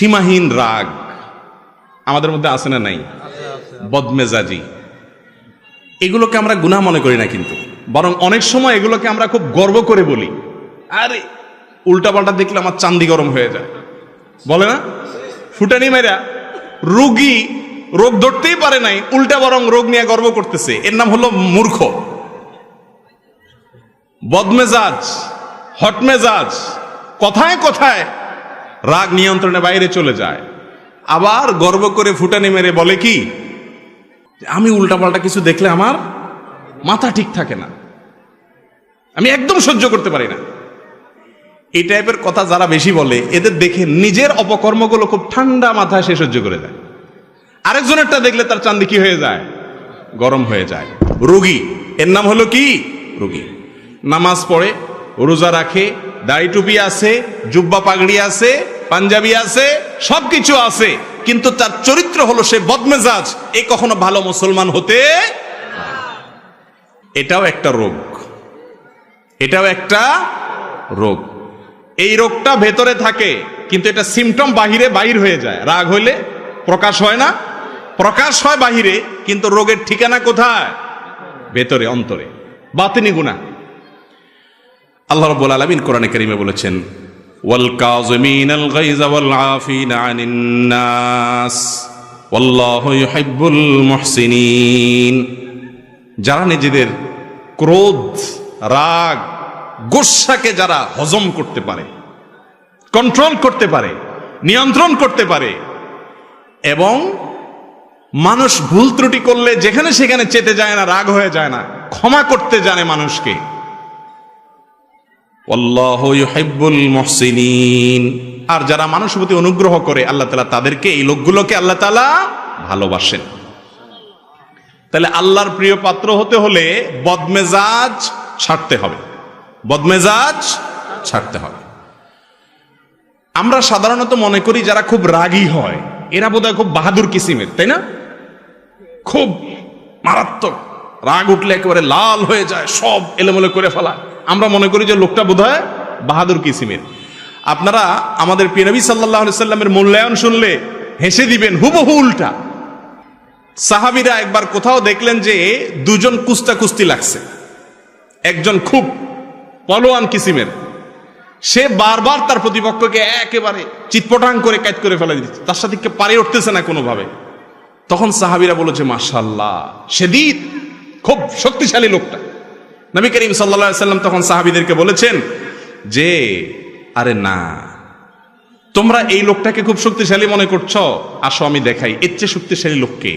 সীমাহীন রাগ। আমাদের মধ্যে আছে না নাই? বদমেজাজি। এগুলোকে আমরা গুনাহ মনে করি না কিন্তু। বরং অনেক সময় এগুলোকে আমরা খুব গর্ব করে বলি। আরে, উল্টাপাল্টা দেখলে আমার চান্দি গরম হয়ে যায়। বলে না? ফুটানি মেরা রোগী রোগ ধরতেই পারে নাই, উল্টা বরং রোগ নিয়ে গর্ব করতেছে। এর নাম হলো মূর্খ। বদমেজাজ, হটমেজাজ, কথায় কথায় রাগ নিয়ন্ত্রণে বাইরে চলে যায়। আবার গর্ব করে ফুটানি মেরে বলে কি আমি উল্টাপাল্টা কিছু দেখলে আমার মাথা ঠিক থাকে না। আমি একদম সহ্য করতে পারি না। এই টাইপের কথা যারা বেশি বলে, এদের দেখে নিজের অপকর্মগুলো খুব ঠান্ডা মাথায় সে সহ্য করে দেয়। আরেকজনেরটা দেখলে তার চান্দি কি হয়ে যায়? গরম হয়ে যায়। রোগী, এর নাম হলো কি? রোগী। নামাজ পড়ে, রোজা রাখে দাড়ি টুপি আছে, জুব্বা পাগড়ি আছে, পাঞ্জাবি আছে, সবকিছু আছে। কিন্তু তার চরিত্র হলো সে বদমেজাজ। এ কখনো ভালো মুসলমান হতে এটাও একটা রোগ। এটাও একটা রোগ। এই রোগটা ভেতরে থাকে, কিন্তু এটা সিমটম বাহিরে বাহির হয়ে যায়। রাগ হইলে প্রকাশ হয় না। প্রকাশ হয় বাহিরে, কিন্তু রোগের ঠিকানা কোথায়? ভেতরে, অন্তরে। বাতিনি গুণা আল্লাহ রাব্বুল আলামিন কোরআনে করিমে বলেছেন, ওয়াল কাযিমিনাল গায়যা ওয়াল আফিনা আনিন নাস, ওয়াল্লাহু ইউহিব্বুল মুহসিনিন। যারা নিজেদের ক্রোধ, রাগ গোসাকে যারা হজম করতে পারে, কন্ট্রোল করতে পারে, নিয়ন্ত্রণ করতে পারে, এবং মানুষ ভুল ত্রুটি করলে যেখানে সেখানে চেতে যায় না, রাগ হয়ে যায় না, ক্ষমা করতে জানে মানুষকে আর যারা মানুষের প্রতি অনুগ্রহ করে, আল্লাহ তাআলা তাদেরকে, এই লোকগুলোকে আল্লাহ তাআলা ভালোবাসেন। তাহলে আল্লাহর প্রিয় পাত্র হতে হলে বদমেজাজ ছাড়তে হবে। বদমেজাজ ছাড়তে হবে। আমরা সাধারণত মনে করি যারা খুব রাগী হয়, এরা বোধহয় খুব বাহাদুর কিসিমের, তাই না? খুব মারাত্মক। রাগ উঠলে একেবারে লাল হয়ে যায়, সব এলোমেলো করে ফেলা আমরা মনে করি যে লোকটা বোধহয় বাহাদুর কিসিমের। আপনারা আমাদের পিনবী সাল্লাহ সাল্লামের মূল্যায়ন শুনলে হেসে দিবেন, হুবহু উল্টা। সাহাবিরা একবার কোথাও দেখলেন যে দুজন কুস্তা কুস্তি লাগছে। একজন খুব পলোয়ান কিসিমের। সে বারবার তার প্রতিপক্ষকে একেবারে চিৎপটাং করে কাজ করে ফেলে দিচ্ছে। তার সাথে পারে উঠতেছে না কোনোভাবে। তখন সাহাবিরা বলেছে মাশাল্লাহ সেদিন খুব শক্তিশালী লোকটা। নবী করিম সাল্লা সাল্লাম তখন সাহাবিদেরকে বলেছেন যে, আরে না, তোমরা এই লোকটাকে খুব শক্তিশালী মনে করছ, আসো আমি দেখাই, এর চেয়ে শক্তিশালী লোককে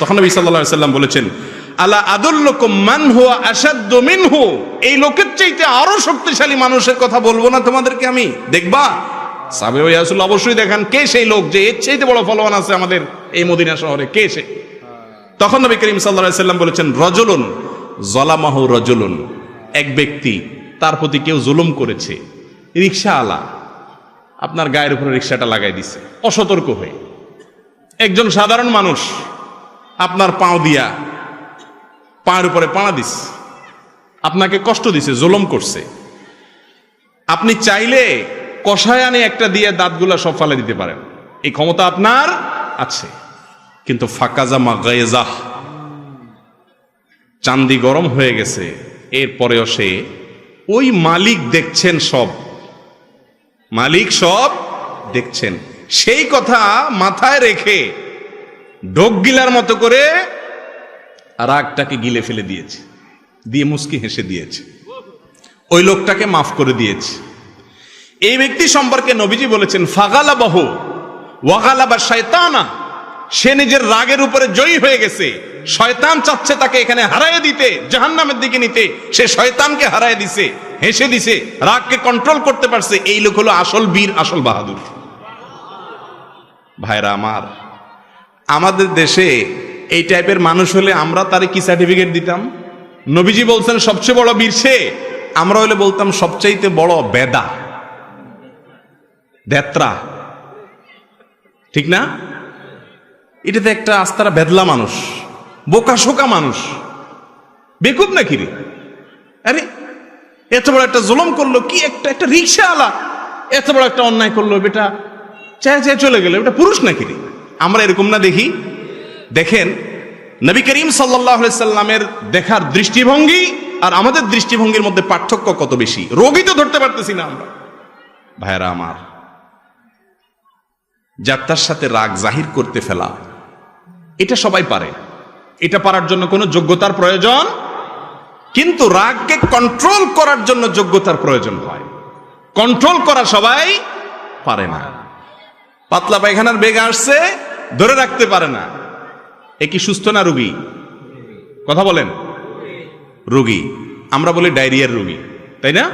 তখন নবী আলাইহি সাল্লাম বলেছেন, আলা আদুল্লুকুম মান হুয়া আশাদ্দু মিনহু? এই লোকের চাইতে আরও শক্তিশালী মানুষের কথা বলব না তোমাদেরকে আমি। দেখবা? সাবে ইয়াসুল অবশ্যই দেখান কে সেই লোক যে এর চাইতে বড় ফলোয়ান আছে আমাদের এই মদিনা শহরে, কে সে? তখন নবী করিম আলাইহি সাল্লাম বলেছেন, রজুলুন জলামাহু রজুলুন, এক ব্যক্তি, তার প্রতি কেউ জুলুম করেছে। রিক্সাওয়ালা আপনার গায়ের উপরে রিক্সাটা লাগাই দিছে, অসতর্ক হয়ে। একজন সাধারণ মানুষ, আপনার পাও দিয়া পায়ের উপরে পাড়া দিস আপনাকে কষ্ট দিছে, জুলুম করছে। আপনি চাইলে কষায় আনে একটা দিয়ে দাঁতগুলা সব ফালে দিতে পারেন। এই ক্ষমতা আপনার আছে। কিন্তু ফাঁকা জামা মাগাইজাহ চান্দি গরম হয়ে গেছে, এরপরেও সে ওই মালিক দেখছেন সব। মালিক সব দেখছেন। সেই কথা মাথায় রেখে ডোক গিলার মতো করে রাগটাকে গিলে ফেলে দিয়েছে, দিয়ে মুস্কি হেসে দিয়েছে। ওই লোকটাকে মাফ করে দিয়েছে। এই ব্যক্তি সম্পর্কে নবীজি বলেছেন ফাগালা বাহ ওয়াগালা বা শয়তানা। সে নিজের রাগের উপরে জয়ী হয়ে গেছে। শয়তান চাচ্ছে তাকে এখানে হারায় দিতে, জাহান্নামের দিকে নিতে। সে শয়তানকে হারায় দিছে, হেসে দিছে, রাগকে কন্ট্রোল করতে পারছে। এই লোক হলো আসল বীর, আসল বাহাদুর। ভাইরা আমার, আমাদের দেশে এই টাইপের মানুষ হলে আমরা তারে কি সার্টিফিকেট দিতাম? নবীজি বলছেন, সবচেয়ে বড় বীর সে। আমরা হলে বলতাম, সবচাইতে বড় বেদা, দেত্রা। ঠিক না? এটাতে একটা আস্তারা বেদলা মানুষ, বোকা শোকা মানুষ। বেকুব নাকি রে? আরে, এত বড় একটা জুলম করল কি একটা একটা রিক্সাওয়ালা এত বড় একটা অন্যায় করল, বেটা চায় চায় চলে গেল, এটা পুরুষ নাকি রে? আমরা এরকম না দেখি। দেখেন, নবী করিম সাল্লাহ সাল্লামের দেখার দৃষ্টিভঙ্গি আর আমাদের দৃষ্টিভঙ্গির মধ্যে পার্থক্য কত বেশি? রোগী তো ধরতে পারতেছি না আমরা। ভাইরা আমার যাত্রার সাথে রাগ জাহির করতে ফেলা এটা সবাই পারে। এটা পারার জন্য কোনো যোগ্যতার প্রয়োজন? কিন্তু রাগকে কন্ট্রোল করার জন্য যোগ্যতার প্রয়োজন হয়। কন্ট্রোল করা সবাই পারে না। পাতলা পায়খানার বেগ আসছে, ধরে রাখতে পারে না। এ কি সুস্থ না রুগী? কথা বলেন। রুগী। আমরা বলি ডায়রিয়ার রুগী, তাই না?